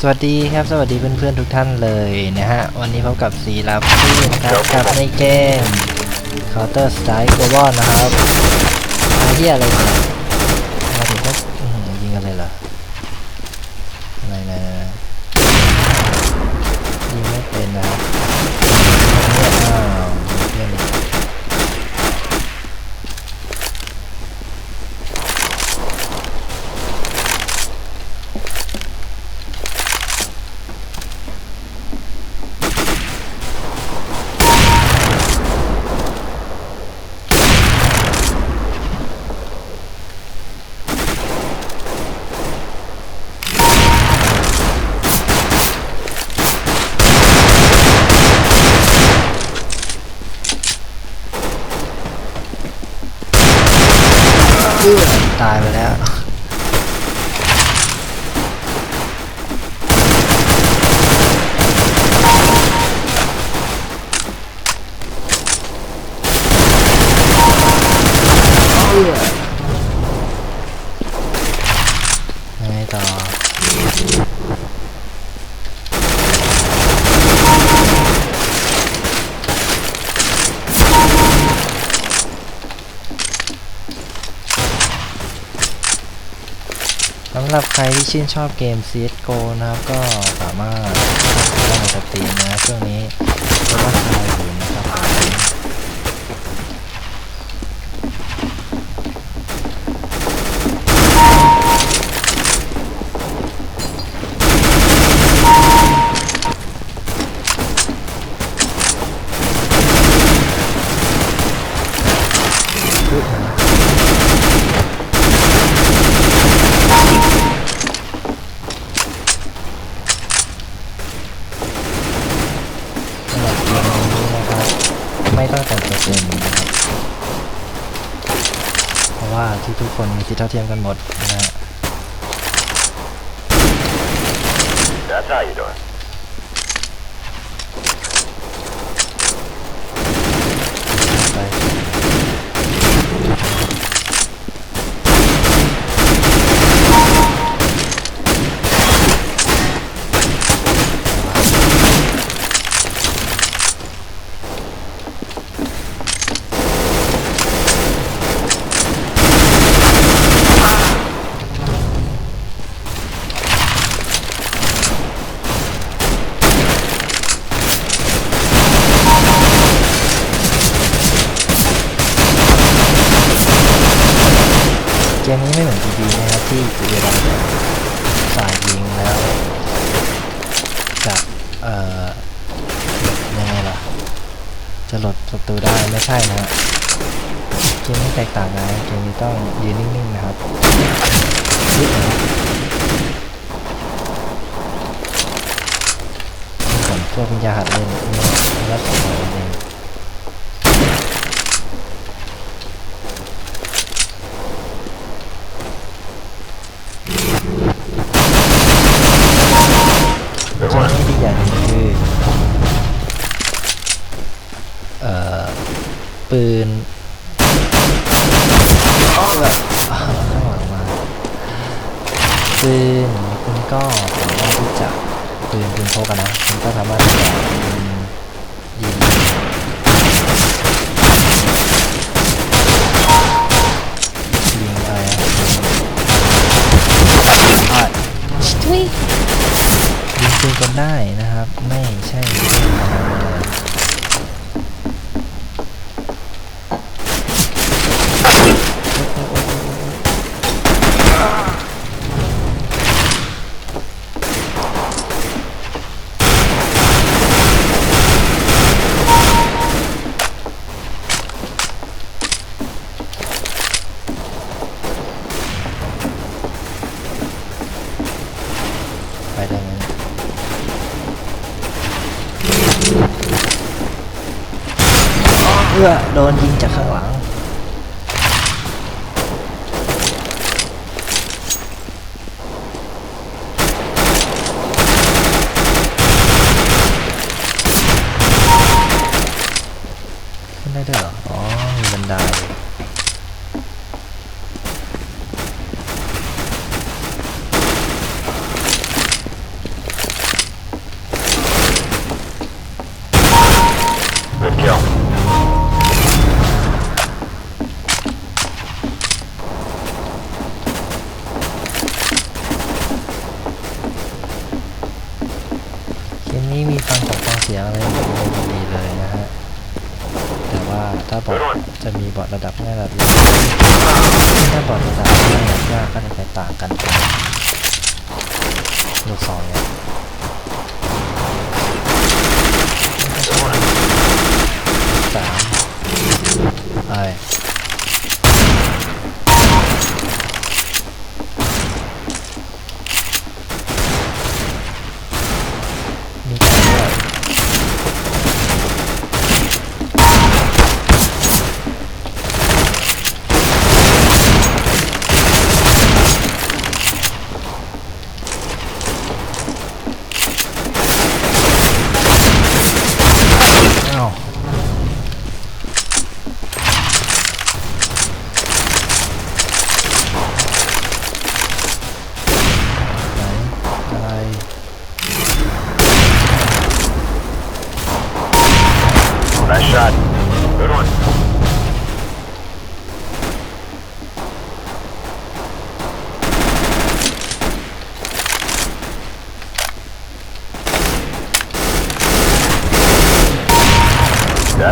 สวัสดีครับ สวัสดีเพื่อนๆทุกท่านเลยนะฮะ วันนี้พบกับสีลาฟี่นะครับกับในเกม Counter Strike Global นะครับไอ้เหี้ยอะไรเนี่ยมาถึงก็อื้อหือยิงกันเลยเหรออะไรนะยิงไม่เป็นนะครับเนี่ยอ้าวยิงเพื่อนอีกเอื้อตายไปแล้ว เอื้อยังไงต่อ สำ หรับใครที่ชื่นชอบเกม CSGO นะครับ ก็สามารถเข้าไปได้ในสตรีมนะช่วงนี้ก็ว่าคลายอยู่นะครบผมอุ๊ยสำหรับเกมนี้นะครับ ไม่ ต้องแต่มนะครับ เพราะว่าที่ทุกคนมีสิทธิเท่าเทียมกันหมดนะฮะ เกมนี้ไม่เหมือน PB นะครับที่เวลาสายยิงแล้วจะเอ่อยังไงล่ะ จะหลดศัตรูได้ไม่ใช่นะฮะเกมนี้แตกต่างนะเกมนี้ต้องยืนนิ่งๆนะครับยึดนะนี่ก่อนพวกวิญญาหัดเล่นเนี่ยรัดตัวเอง ปืนแบบข้างหลังมาปืนคุณก็สามารถที่จะปืนปืนพกนะคุณก็สามารถที่จะยิงยิงอะไรอะอะทุยยิงปืนกันได้นะครับ ไม่ใช่ เพื่อโดนยิงจากข้างหลัง ได้ด้วยเหรอ อ๋อ มีบันได ตั้งของฟังเสียงอะไรไม่ดีเลยนะฮะ แต่ว่าถ้าบอทจะมีบอดระดับง่ายระดับยากถ้าบอดระดับง่ายระดับยากก็จะแตกต่างกันลูกสองเนี่ย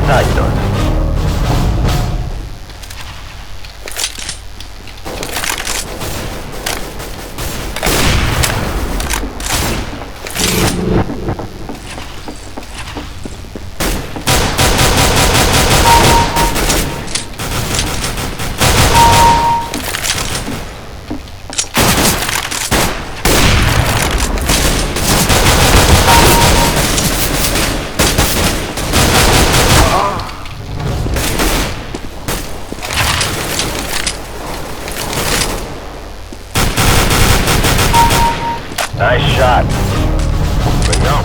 that I don't. Shot. Bring on.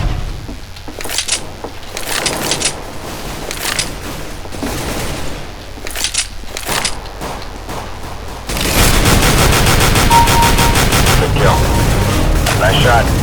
Good kill. Nice shot.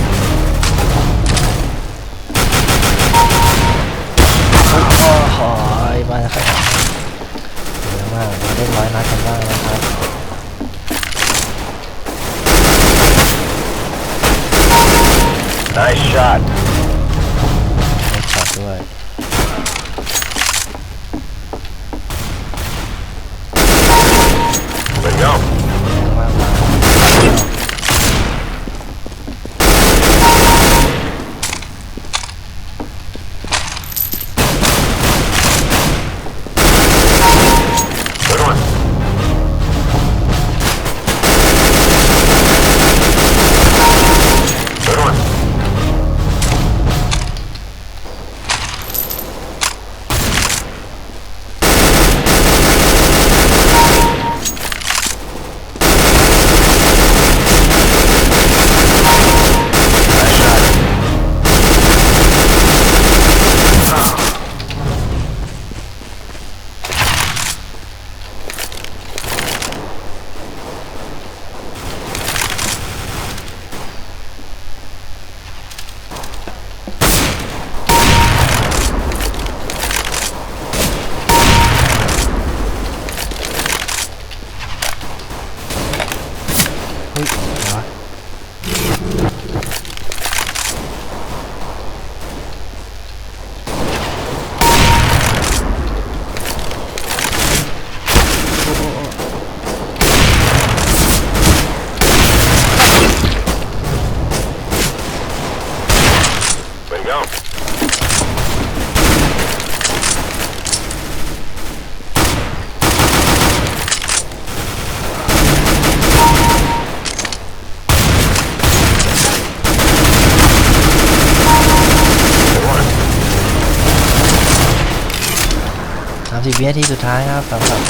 วินาทีสุดท้ายครับสำหรับ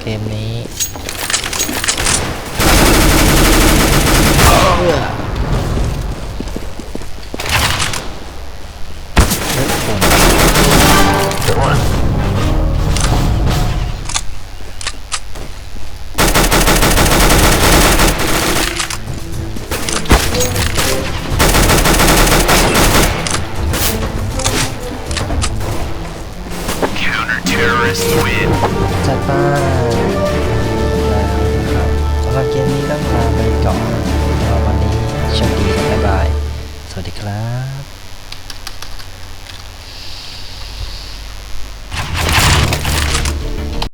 เกมนี้ first win จัดไปนะครับสำหรับเกมนี้ต้องลาไปก่อนเดี๋ยววันนี้โชคดีบบ๊ายบาย สวัสดีครับ